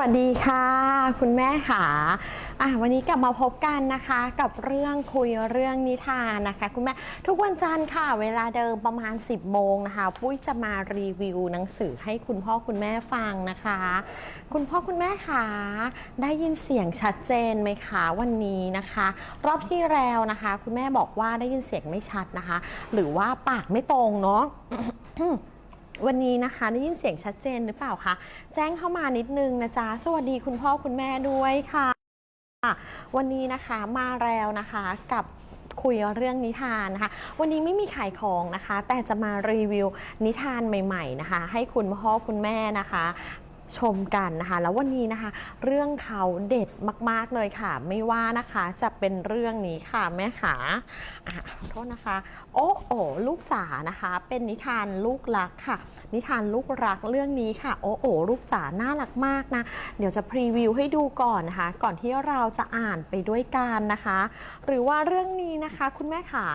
วัสดีค่ะ คุณแม่ค่ะอะวันนี้กลับมาพบกันนะคะกับเรื่องคุยเรื่องนิทานนะคะ คุณแม่ทุกวันจันทร์ค่ะ เวลาเดิมประมาณ 10โมงนะคะปุ้ยจะมารีวิวหนังสือให้คุณพ่อคุณแม่ฟังนะคะ คุณพ่อคุณแม่ค่ะได้ยินเสียงชัดเจนไหมคะวันนี้นะคะ รอบที่แล้วนะคะ คุณแม่บอกว่าได้ยินเสียงไม่ชัดนะคะ หรือว่าปากไม่ตรงเนาะ วันนี้นะคะได้ยินเสียงชัดเจนหรือเปล่าคะแจ้งเข้ามานิดนึงนะจ๊ะสวัสดีคุณพ่อคุณแม่ด้วยค่ะ วันนี้นะคะมาแล้วนะคะกับคุยเรื่องนิทานนะคะ วันนี้ไม่มีขายของนะคะ แต่จะมารีวิวนิทานใหม่ ๆนะคะ ให้คุณพ่อคุณแม่นะคะ ชมกันนะคะ แล้ววันนี้นะคะ เรื่องเขาเด็ดมาก ๆ เลยค่ะ ไม่ว่านะคะจะเป็นเรื่องนี้ค่ะแม่ขาอะขอโทษนะคะ โอ้โอลูกจ๋านะคะ เป็นนิทานลูกรักค่ะ นิทานลูกรักเรื่องนี้ค่ะ โอ้โอลูกจ๋าน่ารักมากนะ เดี๋ยวจะพรีวิวให้ดูก่อนนะคะ ก่อนที่เราจะอ่านไปด้วยกันนะคะ หรือว่าเรื่องนี้นะคะคุณแม่ขา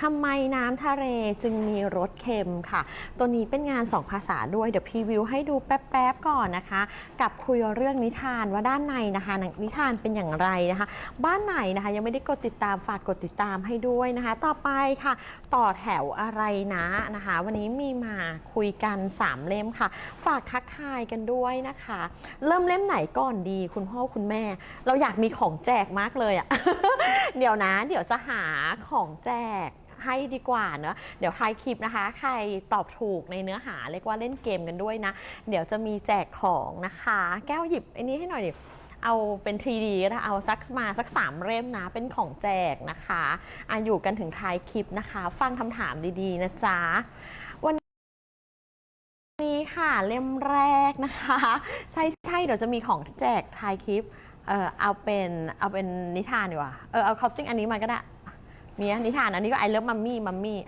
ทำไมน้ำทะเลจึงมีรสเค็มค่ะ ตัวนี้เป็นงาน 2 ภาษาด้วย เดี๋ยวพรีวิวให้ดูแป๊บๆก่อนนะคะ กับคุยเรื่องนิทานว่าด้านในนะคะหนังนิทานเป็นอย่างไรนะคะ บ้านไหนนะคะ ยังไม่ได้กดติดตามฝากกดติดตามให้ด้วยนะคะ ต่อไปค่ะ ต่อแถวอะไรนะนะคะ วันนี้มีมาคุยกัน 3 เล่มค่ะ ฝากทักทายกันด้วยนะคะ เริ่มเล่มไหนก่อนดีคุณพ่อคุณแม่ เราอยากมีของแจกมากเลยอะเดี๋ยวนะ เดี๋ยวจะหาของแจก ให้ดีกว่าเนอะเดี๋ยวท้ายคลิปนะคะ ใครตอบถูกในเนื้อหาเรียกว่าเล่นเกมกันด้วยนะ เดี๋ยวจะมีแจกของนะคะ แก้วหยิบอ้นี้ให้หน่อยดิเอาเป็น 3D ก็ได้เอาสักมาสัก 3 เล่มนะ เป็นของแจกนะคะอะอยู่กันถึงท้ายคลิปนะคะ ฟังคำถามดีๆ นะจ๊ะ วันนี้ค่ะเล่มแรกนะคะ ใช่ใช่เดี๋ยวจะมีของแจกท้ายคลิป เออเอาเป็นเอาเป็นนิทานดีกว่า เออเอาคอปติ้งอันนี้มาก็ได้ มีนะนิทานอันนี้ก็ไอเลิฟมัมมี่มัมมี่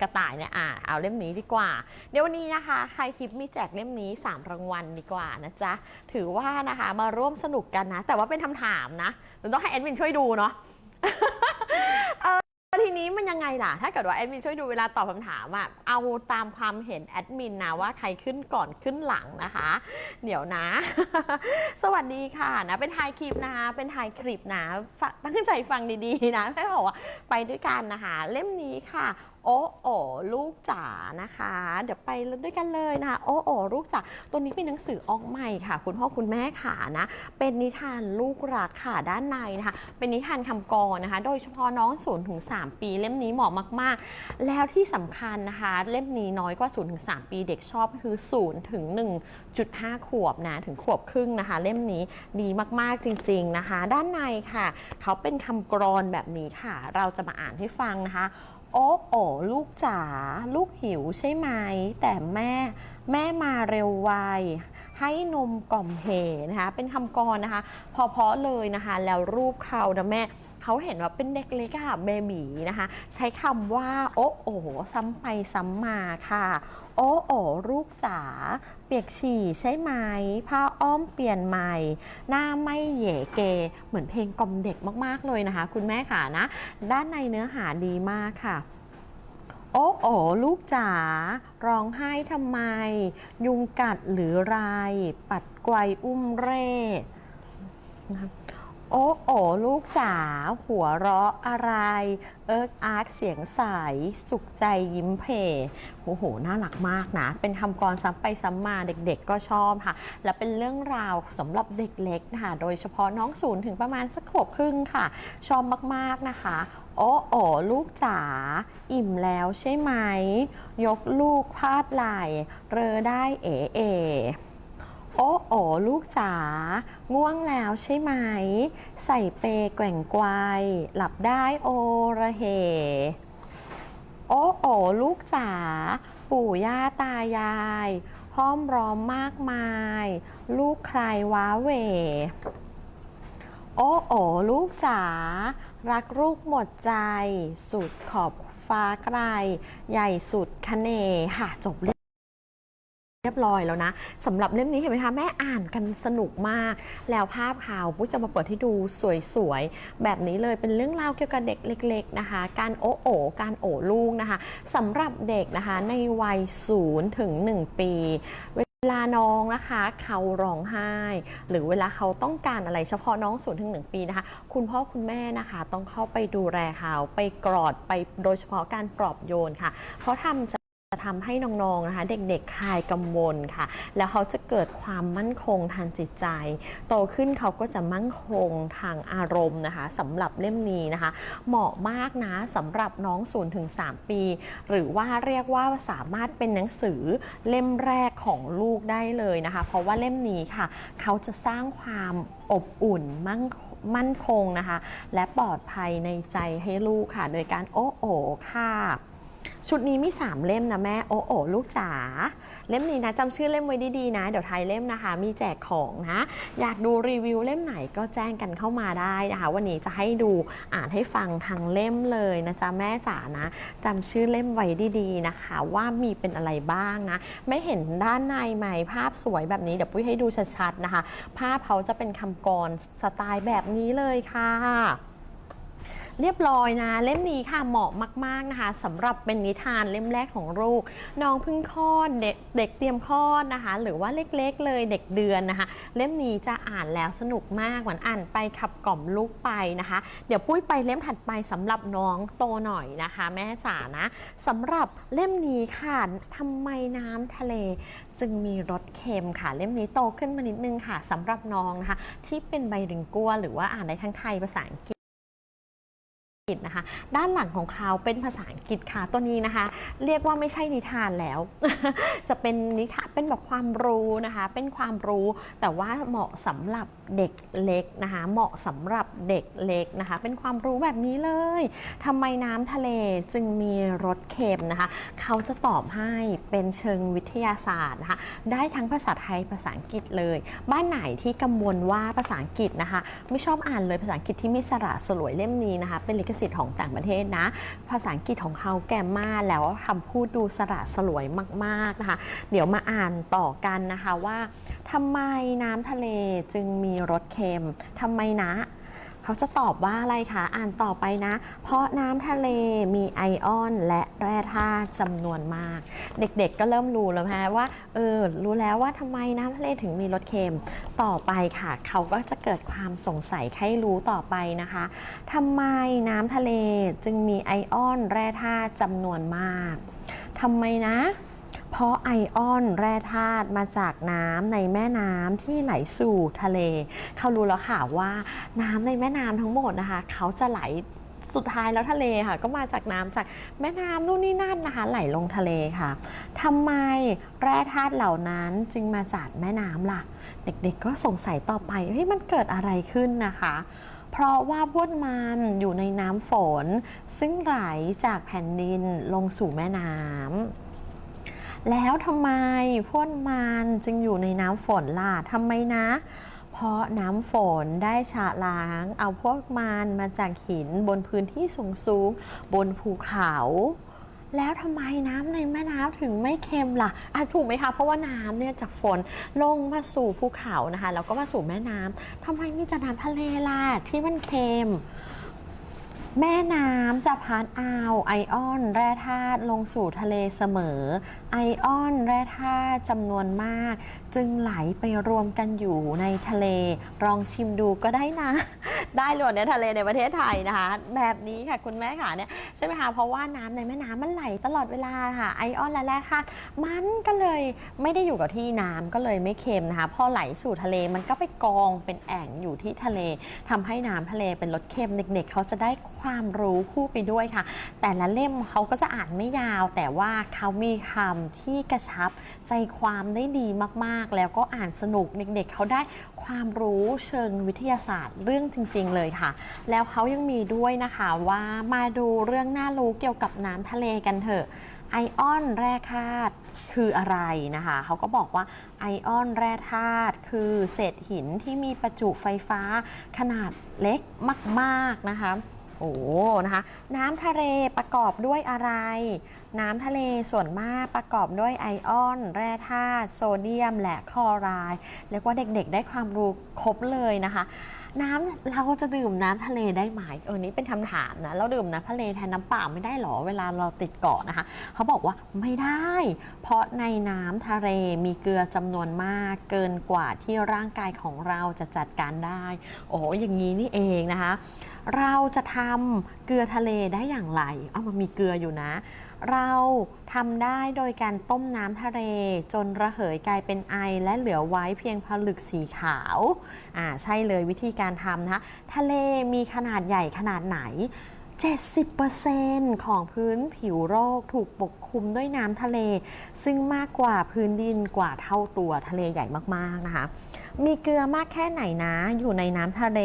กระต่ายเนี่ยอ่าเอาเล่มนี้ดีกว่า เดี๋ยววันนี้นะคะ ใครคลิปมีแจกเล่มนี้ 3 รางวัลดีกว่านะจ๊ะ ถือว่านะคะมาร่วมสนุกกันนะ แต่ว่าเป็นคำถามนะต้องให้แอดมินช่วยดูเนาะ ทีนี้มันยังไงล่ะ ถ้าเกิดว่าแอดมินช่วยดูเวลาตอบคำถามอะเอาตามความเห็นแอดมินนะว่าใครขึ้นก่อนขึ้นหลังนะคะ เดี๋ยวนะ สวัสดีค่ะนะ เป็นทายคลิปนะคะ เป็นทายคลิปนะ ตั้งใจฟังดีๆนะแม่บอกว่าไปด้วยกันนะคะ เล่มนี้ค่ะโอ้โอลูกจ๋านะคะ เดี๋ยวไปด้วยกันเลยนะคะโอ้โอลูกจ๋าตัวนี้เป็นหนังสือออกใหม่ค่ะ คุณพ่อคุณแม่ค่ะนะ เป็นนิทานลูกรักค่ะด้านในนะคะ เป็นนิทานคำกรนะคะ โดยเฉพาะน้อง0ูนถึงสปีเล่มนี้เหมาะมาก ๆ แล้วที่สำคัญนะคะ เล่มนี้น้อยกว่า0ูนถึงสปีเด็กชอบคือ0ถึง1.5 ขวบนะถึงขวบครึ่งนะคะ เล่มนี้ดีมากๆจริง ๆนะคะ ด้านในค่ะ เขาเป็นคำกรอนแบบนี้ค่ะ เราจะมาอ่านให้ฟังนะคะ โอ้โอลูกจ๋าลูกหิวใช่ไหม แต่แม่แม่มาเร็วไวให้นมกล่อมเหนะคะ เป็นคำกรนะคะ พอๆเลยนะคะ แล้วรูปเขานะแม่ เขาเห็นว่าเป็นเด็กเล็กอะเบบีนะคะ ใช้คำว่า โอ้โอซ้ำไปซ้ำมาค่ะ โอ้โอลูกจ๋าเปียกฉี่ใช่ไหมผ้าอ้อมเปลี่ยนใหม่ หน้าไม่เหย่เก เหมือนเพลงกล่อมเด็กมาก ๆ เลยนะคะ คุณแม่ค่ะนะ ด้านในเนื้อหาดีมากค่ะโอ้โอลูกจ๋าร้องไห้ทำไม ยุงกัดหรือไร ปัดไกวอุ้มเร่นะ โอ้โอลูกจ๋าหัวเราะอะไร เอิร์กอาร์กเสียงใส สุขใจยิ้มเพโอ้โห น่ารักมากนะ เป็นคำกรซ้ำไปซ้ำมาเด็กๆก็ชอบค่ะ และเป็นเรื่องราวสำหรับเด็กเล็กนะคะโดยเฉพาะน้องศูนย์ถึงประมาณสักขวบครึ่งค่ะ ชอบมากๆนะคะ โอ้โอลูกจ๋าอิ่มแล้วใช่ไหม ยกลูกพาดไหลเรอได้เอเอ โอ้โอลูกจ๋าง่วงแล้วใช่ไหม ใส่เปแกว่งไกวหลับได้โอระเห โอ้โอลูกจ๋าปู่ย่าตายาย ห้อมร้อมมากมาย ลูกใครว้าเหวโอ้โอลูกจ๋ารักลูกหมดใจ สุดขอบฟ้าไกล ใหญ่สุดคะเนค่ะจบเรีย เรียบร้อยแล้วนะสำหรับเล่มนี้เห็นไหมคะแม่อ่านกันสนุกมาก แล้วภาพข่าวปุ๊จะมาเปิดให้ดูสวยๆ แบบนี้เลยเป็นเรื่องราวเกี่ยวกับเด็กเล็ก ๆนะคะ การโอโอการโอลูกนะคะสำหรับเด็กนะคะในวัย0ถึง 1 ปีเวลาน้องนะคะเขาร้องไห้ หรือเวลาเขาต้องการอะไรเฉพาะน้อง0ูนถึงหปีนะคะ คุณพ่อคุณแม่นะคะ ต้องเข้าไปดูแลเขาไปกรอดไปโดยเฉพาะการปลอบโยนค่ะ เพราะทำ จะทำให้น้องๆนะคะ เด็กๆคลายกังวลค่ะ แล้วเขาจะเกิดความมั่นคงทางจิตใจ โตขึ้นเขาก็จะมั่นคงทางอารมณ์นะคะสำหรับเล่มนี้นะคะ เหมาะมากนะสำหรับน้อง0ถึง3ปี หรือว่าเรียกว่าสามารถเป็นหนังสือเล่มแรกของลูกได้เลยนะคะ เพราะว่าเล่มนี้ค่ะ เขาจะสร้างความอบอุ่นมั่นมั่นคงนะคะ และปลอดภัยในใจให้ลูกค่ะ โดยการโอ้โอค่ะ ชุดนี้มี 3 เล่มนะแม่ โอ้โอลูกจ๋า เล่มนี้นะจำชื่อเล่มไว้ดีๆนะ เดี๋ยวทายเล่มนะคะ มีแจกของนะ อยากดูรีวิวเล่มไหนก็แจ้งกันเข้ามาได้นะคะ วันนี้จะให้ดูอ่านให้ฟังทางเล่มเลยนะจ๊ะแม่จ๋านะจำชื่อเล่มไว้ดีๆนะคะ ว่ามีเป็นอะไรบ้างนะ ไม่เห็นด้านในไหมภาพสวยแบบนี้เดี๋ยวปุ้ยให้ดูชัดๆนะคะ ภาพเขาจะเป็นคำกรสไตล์แบบนี้เลยค่ะ เรียบร้อยนะ เล่มนี้ค่ะเหมาะมาก ๆนะคะสำหรับเป็นนิทานเล่มแรกของลูก น้องเพิ่งคลอดเด็กเด็กเตรียมคลอดนะคะ หรือว่าเล็กๆเลยเด็กเดือนนะคะ เล่มนี้จะอ่านแล้วสนุกมากเหมือนอ่านไปขับกล่อมลูกไปนะคะ เดี๋ยวปุ้ยไปเล่มถัดไปสำหรับน้องโตหน่อยนะคะ แม่จ๋านะสำหรับเล่มนี้ค่ะทำไมน้ำทะเล จึงมีรสเค็มค่ะ เล่มนี้โตขึ้นมานิดนึงค่ะสำหรับน้องนะคะ ที่เป็นไบลิงกัวหรือว่าอ่านได้ทั้งไทยภาษาอังกฤษ นะคะด้านหลังของเขาเป็นภาษาอังกฤษค่ะตัวนี้นะคะ เรียกว่าไม่ใช่นิทานแล้ว จะเป็นนิทานเป็นแบบความรู้นะคะ เป็นความรู้แต่ว่าเหมาะสำหรับเด็กเล็กนะคะ เหมาะสำหรับเด็กเล็กนะคะ เป็นความรู้แบบนี้เลยทำไมน้ำทะเลจึงมีรสเค็มนะคะ เขาจะตอบให้เป็นเชิงวิทยาศาสตร์นะคะได้ทั้งภาษาไทยภาษาอังกฤษเลย บ้านไหนที่กังวลว่าภาษาอังกฤษนะคะ ไม่ชอบอ่านเลยภาษาอังกฤษที่ไม่สระสลวยเล่มนี้นะคะเป็นลิขสิทธิ์ของต่างประเทศนะ ภาษาอังกฤษของเขาแกมมาแล้วคำพูดดูสระสลวยมากๆนะคะ เดี๋ยวมาอ่านต่อกันนะคะว่าทำไมน้ำทะเลจึงมีรสเค็มทำไมนะ เขาจะตอบว่าอะไรคะอ่านต่อไปนะ เพราะน้ำทะเลมีไอออน และแร่ธาตุจำนวนมาก เด็กๆก็เริ่มรู้แล้วฮะว่าเออรู้แล้วว่าทำไมน้ำทะเลถึงมีรสเค็มต่อไปค่ะ เขาก็จะเกิดความสงสัยให้รู้ต่อไปนะคะทำไมน้ำทะเลจึงมีไอออน แร่ธาตุจำนวนมากทำไมนะ เพราะไอออนแร่ธาตุมาจากน้ำในแม่น้ำที่ไหลสู่ทะเล เขารู้แล้วค่ะว่าน้ำในแม่น้ำทั้งหมดนะคะ เขาจะไหลสุดท้ายแล้วทะเลค่ะ ก็มาจากน้ำจากแม่น้ำนู่นนี่นั่นนะคะ ไหลลงทะเลค่ะทำไมแร่ธาตุเหล่านั้นจึงมาจากแม่น้ำล่ะ เด็กๆก็สงสัยต่อไปเฮ้ยมันเกิดอะไรขึ้นนะคะเพราะว่าพวกมันอยู่ในน้ำฝน ซึ่งไหลจากแผ่นดินลงสู่แม่น้ำ แล้วทำไมพวกมันจึงอยู่ในน้ำฝนล่ะทำไมนะ เพราะน้ำฝนได้ชะล้าง เอาพวกมันมาจากหินบนพื้นที่สูงสูงบนภูเขา แล้วทำไมน้ำในแม่น้ำถึงไม่เค็มล่ะอะถูกไหมคะ เพราะว่าน้ำเนี่ยจากฝนลงมาสู่ภูเขานะคะแล้วก็มาสู่แม่น้ำทำไมมีแต่น้ำทะเลล่ะที่มันเค็ม แม่น้ำจะพัดเอาไอออน แร่ธาตุลงสู่ทะเลเสมอ ไอออน แร่ธาตุจำนวนมากจึงไหลไปรวมกันอยู่ในทะเลลองชิมดูก็ได้นะ ได้เลยเนี่ยทะเลในประเทศไทยนะคะ แบบนี้ค่ะคุณแม่ค่ะเนี่ยใช่ไหมคะเพราะว่าน้ำในแม่น้ำมันไหลตลอดเวลาค่ะไอออนและแร่ธาตุมันก็เลยไม่ได้อยู่กับที่น้ำก็เลยไม่เค็มนะคะพอไหลสู่ทะเลมันก็ไปกองเป็นแอ่งอยู่ที่ทะเลทำให้น้ำทะเลเป็นรสเค็มเด็ก ๆ เขาจะได้ความรู้คู่ไปด้วยค่ะ แต่ละเล่มเขาก็จะอ่านไม่ยาว แต่ว่าเขามีคำที่กระชับใจความได้ดีมากๆแล้วก็อ่านสนุกเด็กๆเขาได้ความรู้เชิงวิทยาศาสตร์เรื่องจริง ๆ เลยค่ะ แล้วเขายังมีด้วยนะคะว่ามาดูเรื่องน่ารู้เกี่ยวกับน้ำทะเลกันเถอะไอออนแร่ธาตุคืออะไรนะคะ เขาก็บอกว่าไอออนแร่ธาตุคือเศษหินที่มีประจุไฟฟ้าขนาดเล็กมาก ๆ นะคะ โอ้นะคะน้ำทะเลประกอบด้วยอะไร น้ำทะเลส่วนมากประกอบด้วยไอออน แร่ธาตุโซเดียม และคลอไรด์เรียกว่าเด็กๆ ได้ความรู้ครบเลยนะคะน้ำเราจะดื่มน้ำทะเลได้ไหมเออนี่เป็นคำถามนะ เราดื่มน้ำทะเลแทนน้ำเปล่าไม่ได้หรอเวลาเราติดเกาะนะคะ เขาบอกว่าไม่ได้ เพราะในน้ำทะเลมีเกลือจำนวนมากเกินกว่าที่ร่างกายของเราจะจัดการได้ โอ้อย่างนี้นี่เองนะคะ เราจะทำเกลือทะเลได้อย่างไร เอามันมีเกลืออยู่นะ เราทำได้โดยการต้มน้ำทะเล จนระเหยกลายเป็นไอ และเหลือไว้เพียงผลึกสีขาวอ่าใช่เลยวิธีการทำนะคะทะเลมีขนาดใหญ่ขนาดไหน70%ของพื้นผิวโลกถูกปกคลุมด้วยน้ำทะเล ซึ่งมากกว่าพื้นดินกว่าเท่าตัวทะเลใหญ่มากๆนะคะ มีเกลือมากแค่ไหนนะ อยู่ในน้ำทะเล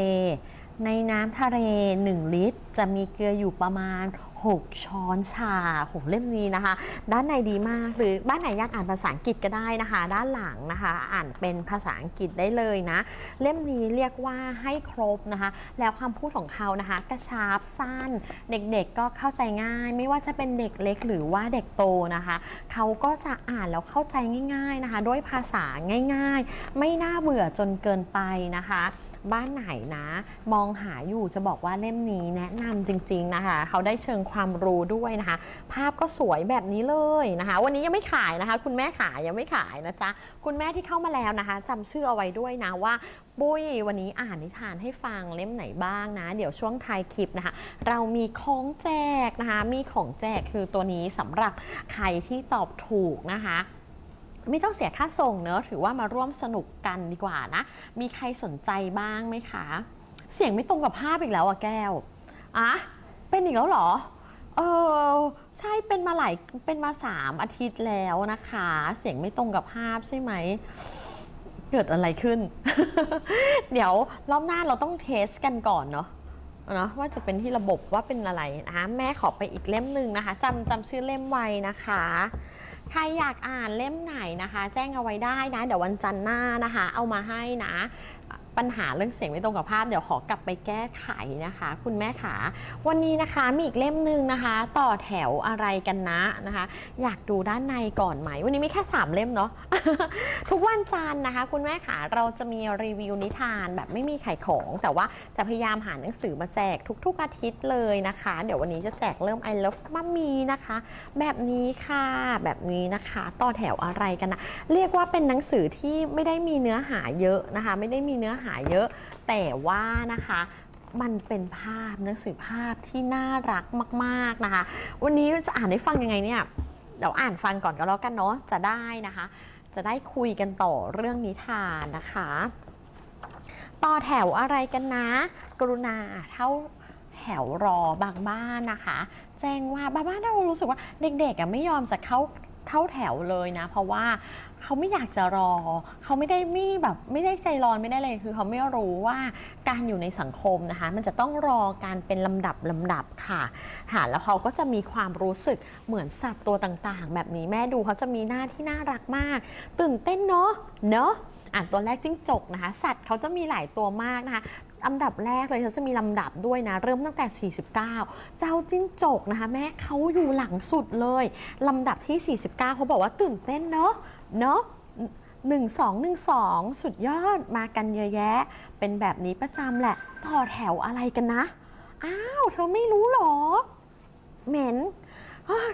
ในน้ำทะเล 1 ลิตร จะมีเกลืออยู่ประมาณ 6 ช้อนชาโหเล่มนี้นะคะ ด้านในดีมากหรือบ้านไหนอยากอ่านภาษาอังกฤษก็ได้นะคะ ด้านหลังนะคะ อ่านเป็นภาษาอังกฤษได้เลยนะ เล่มนี้เรียกว่าให้ครบนะคะ แล้วคำพูดของเขานะคะ กระชับสั้น เด็กๆก็เข้าใจง่าย ไม่ว่าจะเป็นเด็กเล็กหรือว่าเด็กโตนะคะ เขาก็จะอ่านแล้วเข้าใจง่าย ๆนะคะ ด้วยภาษาง่าย ๆ ไม่น่าเบื่อจนเกินไปนะคะ บ้านไหนนะ มองหาอยู่จะบอกว่าเล่มนี้แนะนำจริง ๆนะคะ เขาได้เชิงความรู้ด้วยนะคะ ภาพก็สวยแบบนี้เลยนะคะ วันนี้ยังไม่ขายนะคะ คุณแม่ขายยังไม่ขายนะจ๊ะคุณแม่ที่เข้ามาแล้วนะคะจำชื่อเอาไว้ด้วยนะว่าปุ้ยวันนี้อ่านนิทานให้ฟังเล่มไหนบ้างนะ เดี๋ยวช่วงท้ายคลิปนะคะ เรามีของแจกนะคะ มีของแจกคือตัวนี้สำหรับใครที่ตอบถูกนะคะ ไม่ต้องเสียค่าส่งเนอะถือว่ามาร่วมสนุกกันดีกว่านะ มีใครสนใจบ้างไหมคะ เสียงไม่ตรงกับภาพอีกแล้วอะแก้วอะเป็นอีกแล้วเหรอเออใช่เป็นมาหลายเป็นมาสามอาทิตย์แล้วนะคะ เสียงไม่ตรงกับภาพใช่ไหมเกิดอะไรขึ้น เดี๋ยวรอบหน้าเราต้องเทสกันก่อนเนาะเนาะว่าจะเป็นที่ระบบว่าเป็นอะไรนะคะแม่ขอไปอีกเล่มหนึ่งนะคะจำจำชื่อเล่มไว้นะคะ ใครอยากอ่านเล่มไหนนะคะ แจ้งเอาไว้ได้นะ เดี๋ยววันจันทร์หน้านะคะ เอามาให้นะ ปัญหาเรื่องเสียงไม่ตรงกับภาพเดี๋ยวขอกลับไปแก้ไขนะคะ คุณแม่ขา วันนี้นะคะมีอีกเล่มหนึ่งนะคะ ต่อแถวอะไรกันนะนะคะ อยากดูด้านในก่อนไหม วันนี้มีแค่ 3 เล่มเนาะทุกวันจันทร์นะคะ คุณแม่ขาเราจะมีรีวิวนิทานแบบไม่มีไขายของ แต่ว่าจะพยายามหาหนังสือมาแจกทุก ๆ อาทิตย์เลยนะคะ เดี๋ยววันนี้จะแจกเริ่ม I love มัมมีนะคะ แบบนี้ค่ะแบบนี้นะคะ ต่อแถวอะไรกันนะเรียกว่าเป็นหนังสือที่ไม่ได้มีเนื้อหาเยอะนะคะ ไม่ได้มีเนื้อหาหาเยอะ แต่ว่านะคะมันเป็นภาพหนังสือภาพที่น่ารักมาก ๆนะคะ วันนี้จะอ่านให้ฟังยังไงเนี่ยเดี๋ยวอ่านฟังก่อนก็แล้วกันเนาะจะได้นะคะ จะได้คุยกันต่อเรื่องนิทานนะคะ ต่อแถวอะไรกันนะ กรุณาเท่าแถวรอบางบ้านนะคะ แจ้งว่าบางบ้านเรารู้สึกว่าเด็กๆไม่ยอมจะเข้าเข้าแถวเลยนะ เพราะว่า เขาไม่อยากจะรอ เขาไม่ได้ไมีแบบไม่ได้ใจร้อนไม่ได้เลยคือเขาไม่รู้ว่าการอยู่ในสังคมนะคะ มันจะต้องรอการเป็นลำดับลำดับค่ะค่ะแล้วเขาก็จะมีความรู้สึกเหมือนสัตว์ตัวต่างๆ แบบนี้แม่ดูเขาจะมีหน้าที่น่ารักมาก ตื่นเต้นเนาะเนาะอ่านตัวแรกจิ้งจกนะคะ สัตว์เขาจะมีหลายตัวมากนะคะอันดับแรกเลยเขาจะมีลำดับด้วยนะ เริ่มตั้งแต่ 49 เจ้าจิ้งจกนะคะ แม่เขาอยู่หลังสุดเลย ลำดับที่ 49 เขาบอกว่าตื่นเต้นเนาะ เนาะ1 2 1 2 สุดยอดมากันเยอะแยะ เป็นแบบนี้ประจำแหละ ต่อแถวอะไรกันนะ อ้าว เธอไม่รู้หรอ เหม็น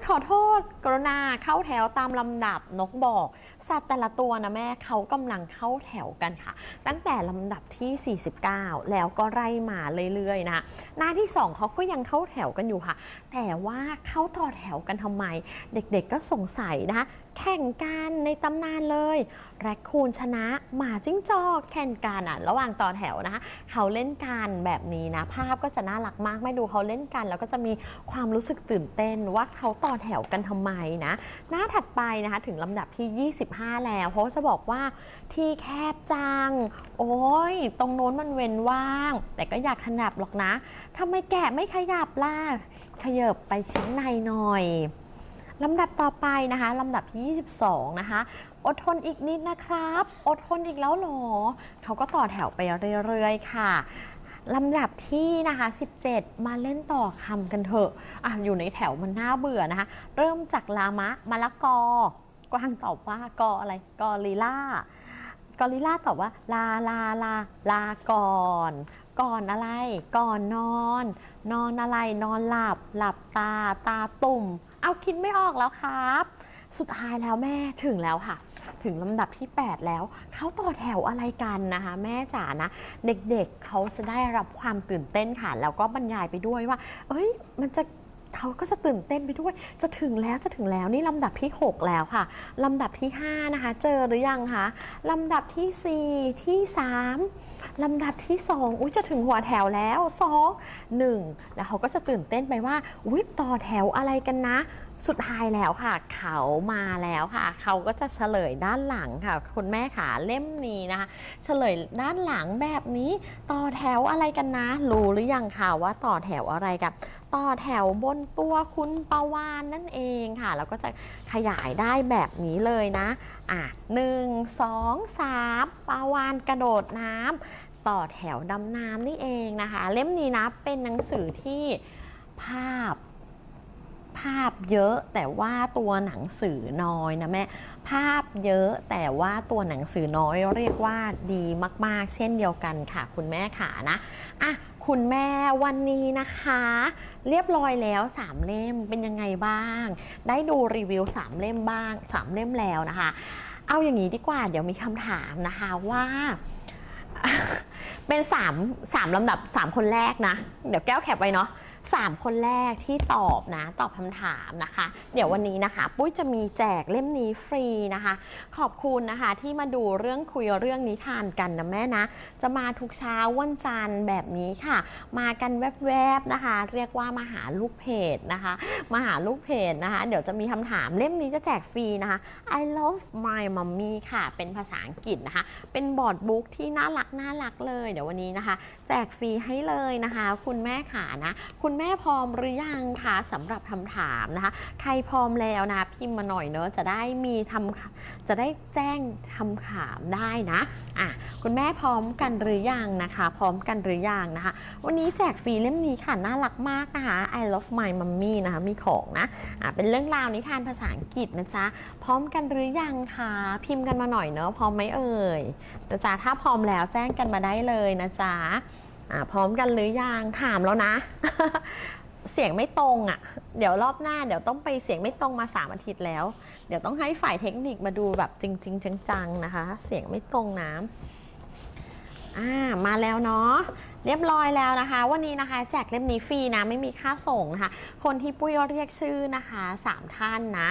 ขอโทษ กรุณาเข้าแถวตามลำดับนกบอกสัตว์แต่ละตัวนะแม่เขากำลังเข้าแถวกันค่ะ ตั้งแต่ลำดับที่ 49 แล้วก็ไล่มาเรื่อยๆนะหน้าที่ 2เขาก็ยังเข้าแถวกันอยู่ค่ะ แต่ว่าเขาต่อแถวกันทำไม เด็กๆก็สงสัยนะแข่งกันในตำนานเลยแรคคูนชนะหมาจิ้งจอกแข่งกันอะระหว่างต่อแถวนะคะเขาเล่นกันแบบนี้นะ ภาพก็จะน่ารักมากไม่ดูเขาเล่นกัน แล้วก็จะมีความรู้สึกตื่นเต้นว่าเขาต่อแถวกันทำไมนะ หน้าถัดไปนะคะถึงลำดับที่25แล้วเขาจะบอกว่าที่แคบจัง โอ้ย ตรงโน้นมันเว้นว่าง แต่ก็อยากขยับหรอกนะทำไมแกะไม่ขยับล่ะ ขยับไปชิ้นในหน่อยลำดับต่อไปนะคะลำดับที่22 นะคะ อดทนอีกนิดนะครับ อดทนอีกแล้วหรอ เขาก็ต่อแถวไปเรื่อยๆ ค่ะลำดับที่นะคะ 17 มาเล่นต่อคำกันเถอะอะอยู่ในแถวมันน่าเบื่อนะคะ เริ่มจากลามะมะละกอ กวางตอบว่ากออะไรกอลีล่ากอริลลาตอบว่า ลาลาลาลาก่อนก่อนอะไร ก่อนนอน นอนอะไรนอนหลับ หลับตาตาตุ่ม เอาคิดไม่ออกแล้วครับ สุดท้ายแล้วแม่ถึงแล้วค่ะ ถึงลำดับที่ 8 แล้ว เขาต่อแถวอะไรกันนะคะ แม่จ๋านะ เด็กๆเขาจะได้รับความตื่นเต้นค่ะ แล้วก็บรรยายไปด้วยว่า เอ้ย มันจะ เขาก็จะตื่นเต้นไปด้วย จะถึงแล้วจะถึงแล้วนี่ลำดับที่ 6 แล้วค่ะ ลำดับที่ 5 นะคะ เจอหรือยังคะลำดับทีสี่4 ที่ 3 ลำดับที่ 2 อุ้ยจะถึงหัวแถวแล้ว 2 1 แล้วเขาก็จะตื่นเต้นไปว่าอุ้ยต่อแถวอะไรกันนะ สุดท้ายแล้วค่ะ เขามาแล้วค่ะ เขาก็จะเฉลยด้านหลังค่ะ คุณแม่ขาเล่มนี้นะคะ เฉลยด้านหลังแบบนี้ต่อแถวอะไรกันนะ รู้หรือยังค่ะว่าต่อแถวอะไรกับ ต่อแถวบนตัวคุณปาวานนั่นเองค่ะ แล้วก็จะขยายได้แบบนี้เลยนะ อะหนึ่งสองสามปาวานกระโดดน้ำต่อแถวดำน้ำนี่เองนะคะ เล่มนี้นะเป็นหนังสือที่ภาพ ภาพเยอะแต่ว่าตัวหนังสือน้อยนะแม่ภาพเยอะแต่ว่าตัวหนังสือน้อยเรียกว่าดีมาก ๆ เช่นเดียวกันค่ะ คุณแม่ขานะอะคุณแม่วันนี้นะคะ เรียบร้อยแล้ว 3 เล่มเป็นยังไงบ้าง ได้ดูรีวิว 3 เล่มบ้าง 3 เล่มแล้วนะคะ เอาอย่างนี้ดีกว่าเดี๋ยวมีคำถามนะคะว่าเป็น3 3ลำดับ 3 คนแรกนะ เดี๋ยวแก้วแคปไว้เนาะ สามคนแรกที่ตอบนะ ตอบคำถามนะคะ เดี๋ยววันนี้นะคะ ปุ้ยจะมีแจกเล่มนี้ฟรีนะคะ ขอบคุณนะคะที่มาดูเรื่องคุยเรื่องนิทานกันนะแม่นะ จะมาทุกเช้าวันจันทร์แบบนี้ค่ะ มากันแวบๆนะคะ เรียกว่ามาหาลูกเพจนะคะมาหาลูกเพจนะคะ เดี๋ยวจะมีคำถามเล่มนี้จะแจกฟรีนะคะ I love my mommy ค่ะ เป็นภาษาอังกฤษนะคะ เป็นบอร์ดบุ๊กที่น่ารักน่ารักเลย เดี๋ยววันนี้นะคะ แจกฟรีให้เลยนะคะ คุณแม่ขานะ คุณแม่พร้อมหรือยังคะสำหรับคำถามนะคะ ใครพร้อมแล้วนะพิมพ์มาหน่อยเนอะจะได้มีทำจะได้แจ้งคำถามได้นะอะคุณแม่พร้อมกันหรือยังนะคะ พร้อมกันหรือยังนะคะ วันนี้แจกฟรีเล่มนี้ค่ะน่ารักมากนะคะ I love my mommy นะคะมีของนะอะเป็นเรื่องราวนิทานภาษาอังกฤษนะจ๊ะพร้อมกันหรือยังคะพิมพ์กันมาหน่อยเนอะพร้อมไหมเอ่ยนะจ๊ะถ้าพร้อมแล้วแจ้งกันมาได้เลยนะจ๊ะ พร้อมกันหรือยังถามแล้วนะ เสียงไม่ตรงอะ่ะ เดี๋ยวรอบหน้าเดี๋ยวต้องไปเสียงไม่ตรงมาสามอาทิตย์แล้ว เดี๋ยวต้องให้ฝ่ายเทคนิคมาดูแบบจริง ๆ จังๆนะคะ เสียงไม่ตรงนะอ่ามาแล้วเนาะเรียบร้อยแล้วนะคะ วันนี้นะคะ แจกเล่มนี้ฟรีนะไม่มีค่าส่งนะคะ คนที่ปุ้ยเรียกชื่อนะคะสามท่านนะ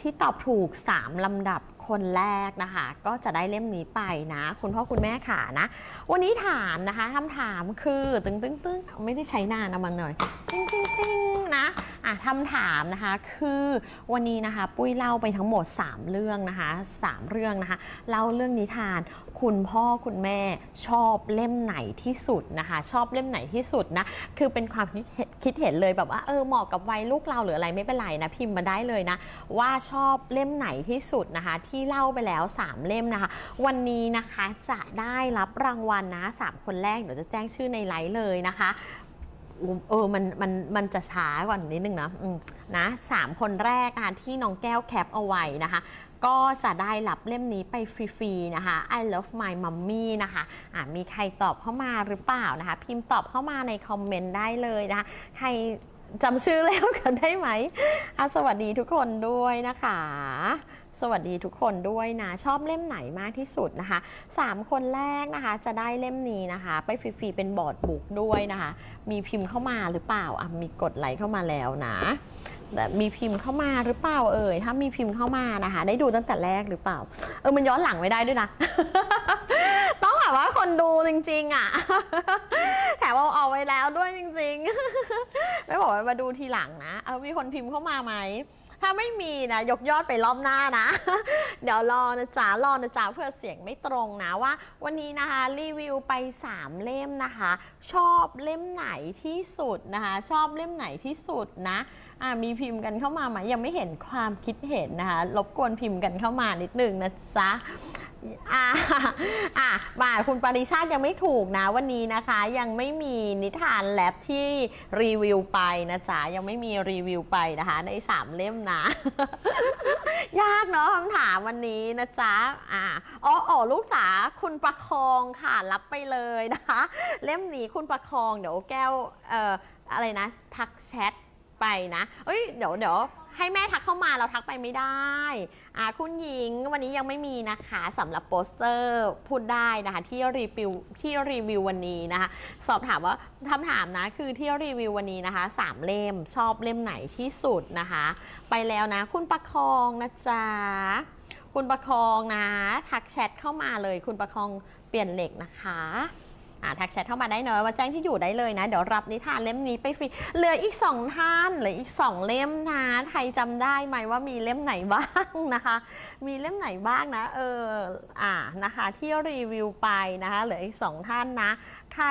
ที่ตอบถูก 3 ลำดับ คนแรกนะคะ ก็จะได้เล่มนี้ไปนะ คุณพ่อคุณแม่ขานะ วันนี้ถามนะคะคำถามคือตึงตึงตึงไม่ได้ใช้นานนะมันหน่อยตึงตึงตึงนะอะคำถามนะคะคือวันนี้นะคะ ปุ้ยเล่าไปทั้งหมด 3 เรื่องนะคะ 3 เรื่องนะคะเล่าเรื่องนิทาน คุณพ่อคุณแม่ชอบเล่มไหนที่สุดนะคะ ชอบเล่มไหนที่สุดนะ คือเป็นความคิดเห็นเลยแบบว่าเออเหมาะกับวัยลูกเราหรืออะไรไม่เป็นไรนะพิมพ์มาได้เลยนะ ว่าชอบเล่มไหนที่สุดนะคะ ที่เล่าไปแล้ว 3 เล่มนะคะ วันนี้นะคะจะได้รับรางวัลนะ 3 คนแรกเดี๋ยวจะแจ้งชื่อในไลฟ์เลยนะคะเออ มัน มัน มันจะช้ากว่านิดนึงนะนะสามคนแรกนะที่น้องแก้วแคปเอาไว้นะคะ ก็จะได้รับเล่มนี้ไปฟรีๆนะคะ I love my mommy นะคะอะมีใครตอบเข้ามาหรือเปล่านะคะ พิมพ์ตอบเข้ามาในคอมเมนต์ได้เลยนะคะใครจำชื่อแล้วกันได้ไหมอะสวัสดีทุกคนด้วยนะคะ สวัสดีทุกคนด้วยนะ ชอบเล่มไหนมากที่สุดนะคะสามคนแรกนะคะ จะได้เล่มนี้นะคะ ไปฟรีๆเป็นบอร์ดบุ๊กด้วยนะคะ มีพิมพ์เข้ามาหรือเปล่าอะมีกดไลค์เข้ามาแล้วนะ แต่มีพิมพ์เข้ามาหรือเปล่าเอ่ยถ้ามีพิมพ์เข้ามานะคะ ได้ดูตั้งแต่แรกหรือเปล่า เออมันย้อนหลังไม่ได้ด้วยนะ ต้องแบบว่าคนดูจริง ๆ อะ แถมเอาออกไว้แล้วด้วยจริง ๆ ไม่บอกว่ามาดูทีหลังนะ เอามีคนพิมพ์เข้ามาไหมถ้าไม่มีนะยกยอดไปรอบหน้านะ เดี๋ยวรอนะจ๊ะรอนะจ๊ะเพื่อเสียงไม่ตรงนะว่า วันนี้นะคะรีวิวไป 3 เล่มนะคะ ชอบเล่มไหนที่สุดนะคะ ชอบเล่มไหนที่สุดนะ มีพิมพ์กันเข้ามาไหมยังไม่เห็นความคิดเห็นนะคะรบกวนพิมพ์กันเข้ามานิดนึงนะจ๊ะอ่าอะมาคุณปริชาติยังไม่ถูกนะวันนี้นะคะ ยังไม่มีนิทานแลบที่รีวิวไปนะจ๊ะยังไม่มีรีวิวไปนะคะ ในสามเล่มนะ ยากเนาะคำถามวันนี้นะจ๊ะอ่าอ๋อออลูกจ๋าคุณประคองค่ะรับไปเลยนะคะ เล่มนี้คุณประคองเดี๋ยวแก้วเอ่ออะไรนะ ทักแชท ไปนะ เอ้ยเดี๋ยวเดี๋ยวให้แม่ทักเข้ามาเราทักไปไม่ได้อ่าคุณหญิงวันนี้ยังไม่มีนะคะสำหรับโปสเตอร์พูดได้นะคะ ที่รีวิวที่รีวิววันนี้นะคะ สอบถามว่าคำถามนะคือที่รีวิววันนี้นะคะสามเล่มชอบเล่มไหนที่สุดนะคะ ไปแล้วนะ คุณประคองนะจ๊ะคุณประคองนะ ทักแชทเข้ามาเลย คุณประคองเปลี่ยนเหล็กนะคะ ทักแชทเข้ามาได้เนอะมาแจ้งที่อยู่ได้เลยนะ เดี๋ยวรับนิทานเล่มนี้ไปฟรี เหลืออีกสองท่านเหลืออีกสองเล่มนะใครจำได้ไหมว่ามีเล่มไหนบ้างนะคะ มีเล่มไหนบ้างนะเอออ่านะคะที่รีวิวไปนะคะเหลืออีกสองท่านนะใคร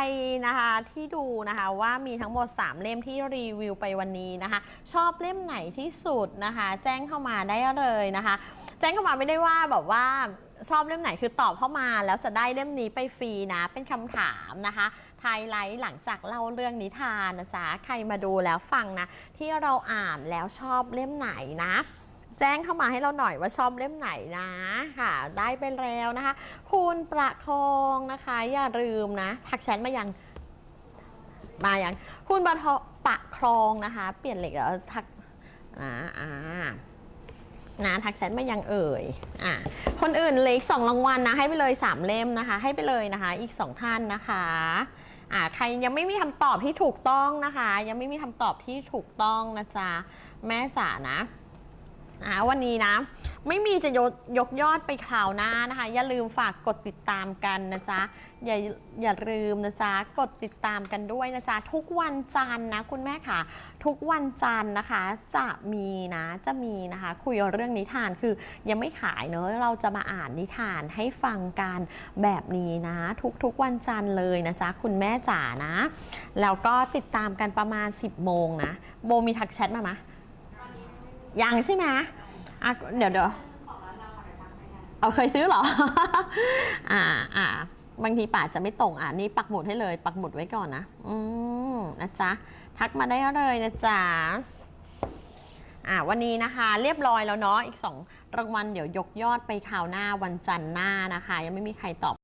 นะคะที่ดูนะคะว่ามีทั้งหมด 3 เล่มที่รีวิวไปวันนี้นะคะ ชอบเล่มไหนที่สุดนะคะ แจ้งเข้ามาได้เลยนะคะ แจ้งเข้ามาไม่ได้ว่าแบบว่า ชอบเล่มไหนคือตอบเข้ามาแล้วจะได้เล่มนี้ไปฟรีนะ เป็นคำถามนะคะไฮไลท์หลังจากเล่าเรื่องนิทานนะจ๊ะใครมาดูแล้วฟังนะ ที่เราอ่านแล้วชอบเล่มไหนนะ แจ้งเข้ามาให้เราหน่อยว่าชอบเล่มไหนนะค่ะ ได้ไปแล้วนะคะ คุณประคองนะคะ อย่าลืมนะ ทักแชทมายังมายังคุณประทอปะครองนะคะ เปลี่ยนเหล็กแล้วทักอ่าอ่า นะทักแชทมายังเอ่ยอะคนอื่นเหลยสองรางวัลนะให้ไปเลย 3 เล่มนะคะ ให้ไปเลยนะคะ อีก 2 ท่านนะคะอ่าใครยังไม่มีคำตอบที่ถูกต้องนะคะ ยังไม่มีคำตอบที่ถูกต้องนะจ๊ะแม่จ๋านะ อ่าวันนี้นะ ไม่มีจะยกยกยอดไปคราวหน้านะคะ อย่าลืมฝากกดติดตามกันนะจ๊ะ อย่าอย่าลืมนะจ๊ะ กดติดตามกันด้วยนะจ๊ะ ทุกวันจันทร์นะคุณแม่ค่ะ ทุกวันจันทร์นะคะ จะมีนะจะมีนะคะ คุยเรื่องนิทานคือยังไม่ขายเนอะเราจะมาอ่านนิทานให้ฟังกันแบบนี้นะ ทุกทุกวันจันทร์เลยนะจ๊ะคุณแม่จ๋านะ แล้วก็ติดตามกันประมาณ 10โมงนะโบมีทักแชทมาไหม ยังใช่ไหมอะเดี๋ยวเดี๋ยวเอาเคยซื้อเหรอ อ่าอ่าบางทีป่าจะไม่ตรงอะนี่ปักหมุดให้เลย ปักหมุดไว้ก่อนนะ อืมนะจ๊ะ ทักมาได้เลยนะจ๊ะอ่าวันนี้นะคะเรียบร้อยแล้วเนาะอีกสองรางวัลเดี๋ยวยกยอดไปข่าวหน้าวันจันทร์หน้านะคะ ยังไม่มีใครตอบ